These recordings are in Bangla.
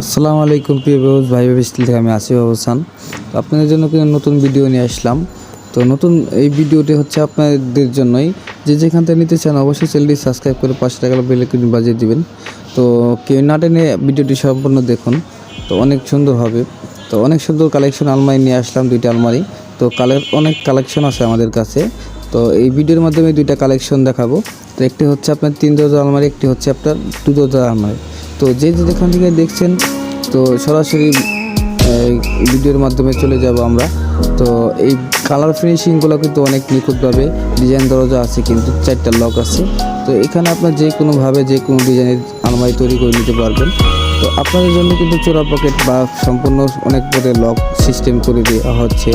আসসালামু আলাইকুম প্রিয় ভাই ভাই স্টিল থেকে আমি আসিফ অবসান আপনাদের জন্য কিন্তু নতুন ভিডিও নিয়ে আসলাম। তো নতুন এই ভিডিওটি হচ্ছে আপনাদের জন্যই। যে যেখান থেকে নিতে চান অবশ্যই চ্যানেলটি সাবস্ক্রাইব করে পাঁচশো টাকা বেল আইকন বাজিয়ে দিবেন। তো কেউ না টেনে ভিডিওটি সম্পূর্ণ দেখুন। তো অনেক সুন্দর হবে। তো অনেক সুন্দর কালেকশন আলমারি নিয়ে আসলাম, দুইটা আলমারি। তো কালের অনেক কালেকশন আছে আমাদের কাছে। তো এই ভিডিওর মাধ্যমে দুইটা কালেকশন দেখাবো। তো একটি হচ্ছে আপনার তিন দরজা আলমারি, একটি হচ্ছে আপনার দু দরজা আলমারি। তো যে যেখান থেকে দেখছেন, তো সরাসরি ভিডিওর মাধ্যমে চলে যাব আমরা। তো এই কালার ফিনিশিংগুলো কিন্তু অনেক নিখুঁতভাবে ডিজাইন দরজা আছে, কিন্তু চারটা লক আছে। তো এখানে আপনার যে কোনোভাবে যে কোনো ডিজাইনের আলমারি তৈরি করে নিতে পারবেন। তো আপনাদের জন্য কিন্তু চোরা পকেট বা সম্পূর্ণ অনেক পদের লক সিস্টেম করে দেওয়া হচ্ছে।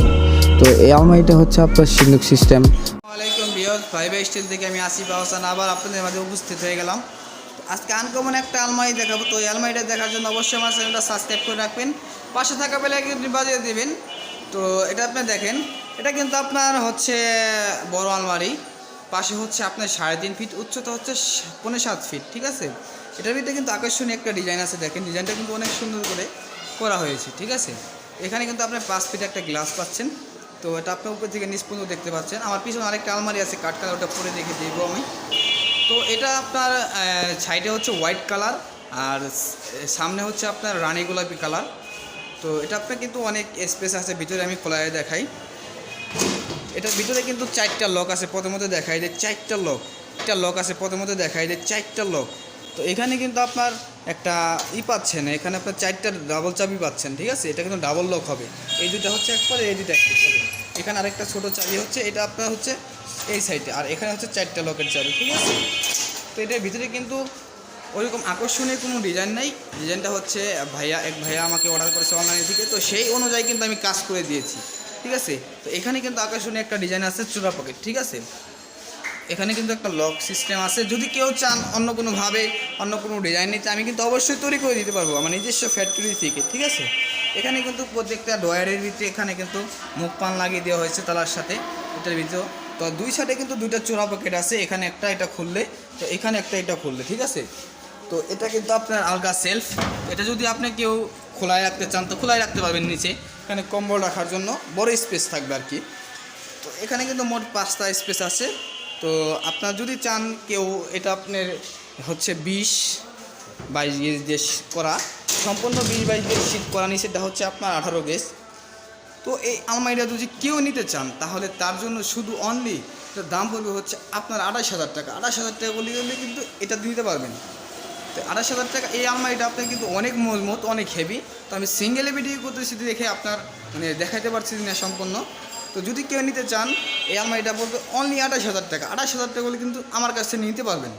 তো এই আলমারিটা হচ্ছে আপনার সিনুক সিস্টেম আসসালামাইকুম বিয়স ভাই স্টিল থেকে আমি আসিফ আহসান, আবার আপনাদের মাঝে উপস্থিত হয়ে গেলাম। আজকে আনকমন একটা আলমারি দেখাবো। তো এই আলমারিটা দেখার জন্য অবশ্যই আমার চ্যানেলটা সাবস্ক্রাইব করে রাখবেন। পাশে থাকা বেলে কিন্তু বাজিয়ে দেবেন। তো এটা আপনি দেখেন, এটা কিন্তু আপনার হচ্ছে বড় আলমারি। পাশে হচ্ছে আপনার সাড়ে তিন ফিট উচ্চতা হচ্ছে সা- পৌনে সাত ফিট ঠিক আছে? এটার ভিতরে কিন্তু আকর্ষণীয় একটা ডিজাইন আছে দেখেন। ডিজাইনটা কিন্তু অনেক সুন্দর করে করা হয়েছে, ঠিক আছে? এখানে কিন্তু আপনি পাঁচ ফিট একটা গ্লাস পাচ্ছেন। তো এটা আপনার উপর থেকে নিচ দেখতে পাচ্ছেন। আমার পিছনে আরেকটা আলমারি আছে, কাঠ ওটা পরে দেখে দেবো আমি। তো এটা আপনার সাইডে হচ্ছে হোয়াইট কালার আর সামনে হচ্ছে আপনার রানী গোলাপি কালার তো এটা আপনার কিন্তু অনেক স্পেস আছে, ভিতরে আমি খোলায় দেখাই। এটার ভিতরে কিন্তু চারটা লক আছে, প্রথমত দেখাই যে চারটা লক একটা লক আছে, প্রথমত দেখাই যে চারটা লক তো এখানে কিন্তু আপনার একটা ই পাচ্ছেন, এখানে আপনার চারটা ডাবল চাবি পাচ্ছেন, ঠিক আছে? এটা কিন্তু ডাবল লক হবে। এই দুটা হচ্ছে একবারে এই দুটা এখানে আরেকটা ছোট চাবি হচ্ছে, এটা আপনার হচ্ছে এই সাইডে আর এখানে হচ্ছে চারটা লকের চাবি ঠিক আছে? তো এটার ভিতরে কিন্তু ওইরকম আকর্ষণীয় কোনো ডিজাইন নাই। ডিজাইনটা হচ্ছে ভাইয়া, এক ভাইয়া আমাকে অর্ডার করেছে অনলাইন থেকে। তো সেই অনুযায়ী কিন্তু আমি কাজ করে দিয়েছি, ঠিক আছে? তো এখানে কিন্তু আকর্ষণীয় একটা ডিজাইন আছে চূড়া পকেট ঠিক আছে? এখানে কিন্তু একটা লক সিস্টেম আছে। যদি কেউ চান অন্য কোনোভাবে, অন্য কোনো ডিজাইন নিতে, আমি কিন্তু অবশ্যই তৈরি করে দিতে পারব আমার নিজস্ব ফ্যাক্টরি থেকে, ঠিক আছে? এখানে কিন্তু প্রত্যেকটা ডয়ারের ভিতরে এখানে কিন্তু মুখ পান লাগিয়ে দেওয়া হয়েছে তালার সাথে। এটার ভিতরে তো দুই সাইডে কিন্তু দুইটা চোরা পকেট আছে, এখানে একটা এটা খুললে, তো এখানে একটা এটা খুললে, ঠিক আছে? তো এটা কিন্তু আপনার আলগা সেলফ এটা যদি আপনি কেউ খোলায় রাখতে চান, তো খোলায় রাখতে পারবেন নিচে, এখানে কম্বল রাখার জন্য, বড় স্পেস থাকবে আর কি। তো এখানে কিন্তু মোট পাঁচটা স্পেস আছে, তো আপনার যদি চান কেউ এটা আপনার হচ্ছে বিশ বাইশ গেজ দিয়ে করা, সম্পূর্ণ বিশ বাইশ গেজ শীত করা নিচে এটা হচ্ছে আপনার আঠারো গেজ তো এই আলমারিটা যদি কেউ নিতে চান, তাহলে তার জন্য শুধু অনলি এটার দাম পড়বে হচ্ছে আপনার আঠাশ হাজার টাকা। আঠাশ হাজার টাকা বলে গেলে কিন্তু এটা দিতে পারবেন। তো আঠাশ হাজার টাকা এই আলমারিটা আপনার কিন্তু অনেক মজবুত, অনেক হেভি তো আমি সিঙ্গেলে ভিডিও করতেছি দেখে আপনার মানে দেখাতে পারছি না সম্পূর্ণ। তো যদি কেউ নিতে চান, এই আলমারিটা বলতে অনলি আঠাশ হাজার টাকা। আঠাশ হাজার টাকা বলে কিন্তু আমার কাছ থেকে নিতে পারবেন।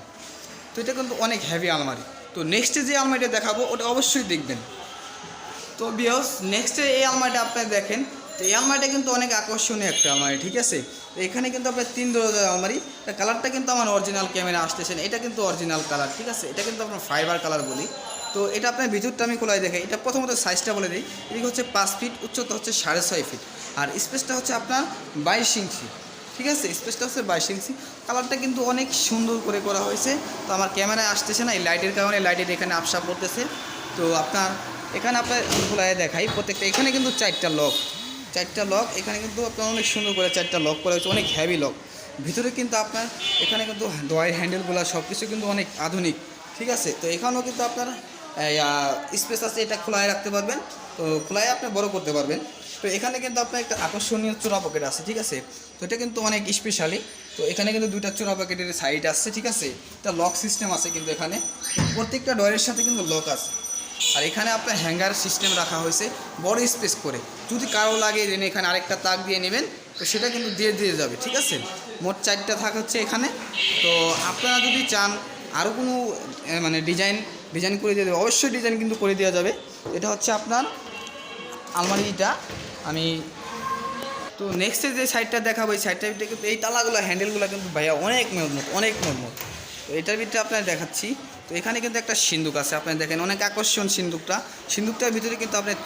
তো এটা কিন্তু অনেক হেভি আলমারি। তো নেক্সটে যে আলমারিটা দেখাবো, ওটা অবশ্যই দেখবেন। তো বিয়স নেক্সটে এই আলমারিটা আপনারা দেখেন। তো এই আলমারিটা কিন্তু অনেক আকর্ষণীয় একটা আলমারি, ঠিক আছে? তো এখানে কিন্তু আপনার তিন দরজার আলমারি। কালারটা কিন্তু আমার অরিজিনাল ক্যামেরা আসতেছেন এটা কিন্তু অরিজিনাল কালার ঠিক আছে? এটা কিন্তু আপনার ফাইবার কালার বলি। তো এটা আপনার ভিতরটা আমি খোলাই দেখে এটা প্রথমত সাইজটা বলে দিই। এদিকে হচ্ছে পাঁচ ফিট উচ্চতা হচ্ছে সাড়ে ছয় ফিট আর স্পেসটা হচ্ছে আপনার বাইশ ইঞ্চি, ঠিক আছে? স্পেসটা হচ্ছে বাইশ ইঞ্চি। কালারটা কিন্তু অনেক সুন্দর করে করা হয়েছে। তো আমার ক্যামেরায় আসতেছে না, এই লাইটের কারণে লাইটের এখানে আপসা পড়তেছে তো আপনার এখানে আপনার খোলায় দেখাই, প্রত্যেকটা, এখানে কিন্তু চারটা লক চারটা লক এখানে কিন্তু আপনার অনেক সুন্দর করে চারটা লক করা হয়েছে, অনেক হ্যাভি লক ভিতরে কিন্তু আপনার, এখানে কিন্তু ডয়ের হ্যান্ডেলগুলো সব কিছু কিন্তু অনেক আধুনিক, ঠিক আছে? তো এখানেও কিন্তু আপনার স্পেস আছে, এটা খোলায় রাখতে পারবেন। তো খোলায় আপনি বড় করতে পারবেন। তো এখানে কিন্তু আপনার একটা আকর্ষণীয় চোরা পকেট আছে, ঠিক আছে? তো এটা কিন্তু অনেক স্পেশালি তো এখানে কিন্তু দুইটা চূড়া পকেটের সাইড আছে, ঠিক আছে? এটা লক সিস্টেম আছে কিন্তু এখানে। প্রত্যেকটা ডয়ের সাথে কিন্তু লক আছে। আর এখানে আপনার হ্যাঙ্গার সিস্টেম রাখা হয়েছে, বড় স্পেস করে। যদি কারও লাগে যে এখানে আরেকটা তাক দিয়ে নেবেন, তো সেটা কিন্তু দিয়ে দিয়ে যাবে, ঠিক আছে? মোট চারটা থাক হচ্ছে এখানে। তো আপনারা যদি চান আরও কোনো মানে ডিজাইন ডিজাইন করে দিয়ে দেবে, অবশ্যই ডিজাইন কিন্তু করে দেওয়া যাবে। এটা হচ্ছে আপনার আলমারিটা, আমি তো নেক্সটে যে সাইডটা দেখাবো, এই সাইডটার ভিতরে কিন্তু এই তালাগুলো হ্যান্ডেলগুলো কিন্তু ভাইয়া অনেক মজবুত অনেক মজবুত তো এটার ভিতরে আপনার দেখাচ্ছি। তো এখানে কিন্তু একটা সিন্দুক আছে, আপনি দেখেন অনেক আকর্ষণ সিন্দুকটা। সিন্দুকটার ভিতরে কিন্তু আপনার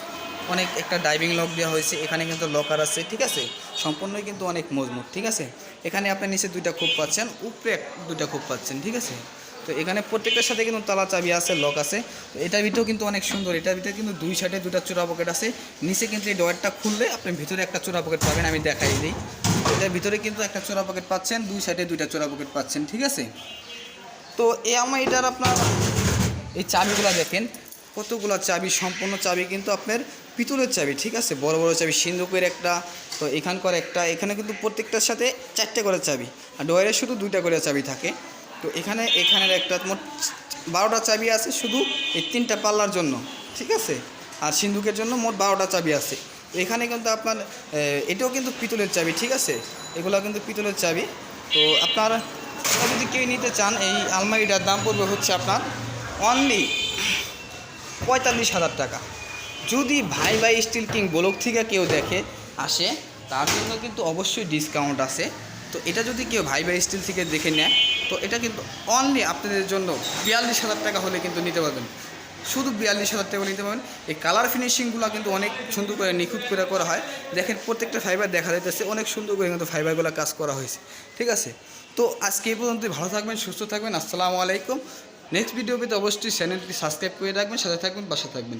অনেক একটা ডাইভিং লক দেওয়া হয়েছে, এখানে কিন্তু লকার আছে, ঠিক আছে? সম্পূর্ণই কিন্তু অনেক মজবুত, ঠিক আছে? এখানে আপনি নিচে দুইটা খুব পাচ্ছেন, উপরে দুইটা খুব পাচ্ছেন, ঠিক আছে? তো এখানে প্রত্যেকটার সাথে কিন্তু তালা চাবি আছে লক আছে। তো এটার ভিতরেও কিন্তু অনেক সুন্দর, এটার ভিতরে কিন্তু দুই সাইডে দুটা চোরা পকেট আছে। নিচে কিন্তু এই ডয়ারটা খুললে আপনি ভিতরে একটা চোরা পকেট পাবেন, আমি দেখাই দিই। এটার ভিতরে কিন্তু একটা চোরা পকেট পাচ্ছেন, দুই সাইডে দুইটা চোরা পকেট পাচ্ছেন, ঠিক আছে? তো এই আমার এটার আপনার এই চাবিগুলো দেখেন। কতগুলো চাবি? সম্পূর্ণ চাবি কিন্তু আপনার পিতলের চাবি ঠিক আছে? বড় বড় চাবি সিন্ধুকের একটা তো এখানকার একটা এখানে কিন্তু প্রত্যেকটার সাথে চারটে করে চাবি। আর ডয়ারের শুধু দুইটা করে চাবি থাকে। তো এখানে এখানের একটা মোট বারোটা চাবি আছে শুধু এই তিনটা পাল্লার জন্য ঠিক আছে? আর সিন্ধুকের জন্য মোট বারোটা চাবি আছে। এখানে কিন্তু আপনার এটাও কিন্তু পিতলের চাবি ঠিক আছে? এগুলো কিন্তু পিতলের চাবি। তো আপনার আপনারা যদি কেউ নিতে চান, এই আলমারিটার দাম পড়বে হচ্ছে আপনার অনলি পঁয়তাল্লিশ হাজার টাকা। যদি ভাই ভাই স্টিল কিং ব্লক থেকে কেউ দেখে, আসে, তার জন্য কিন্তু অবশ্যই ডিসকাউন্ট আছে। তো এটা যদি কেউ ভাই ভাই স্টিল থেকে দেখে নেয়, তো এটা কিন্তু অনলি আপনাদের জন্য বিয়াল্লিশ হাজার টাকা হলে কিন্তু নিতে পারবেন। শুধু বিয়াল্লিশ হাজার টাকা নিতে পারবেন। এই কালার ফিনিশিংগুলো কিন্তু অনেক সুন্দর করে, নিখুঁত করে করা হয়। দেখেন প্রত্যেকটা ফাইবার দেখা যাইতেছে, অনেক সুন্দর করে কিন্তু ফাইবারগুলো কাজ করা হয়েছে। ঠিক আছে? তো আজকে এই পর্যন্ত ভালো থাকবেন, সুস্থ থাকবেন। আসসালামু আলাইকুম। নেক্সট ভিডিও পেতে অবশ্যই চ্যানেলটি সাবস্ক্রাইব করে রাখবেন, সাথে থাকবেন বাসা থাকবেন।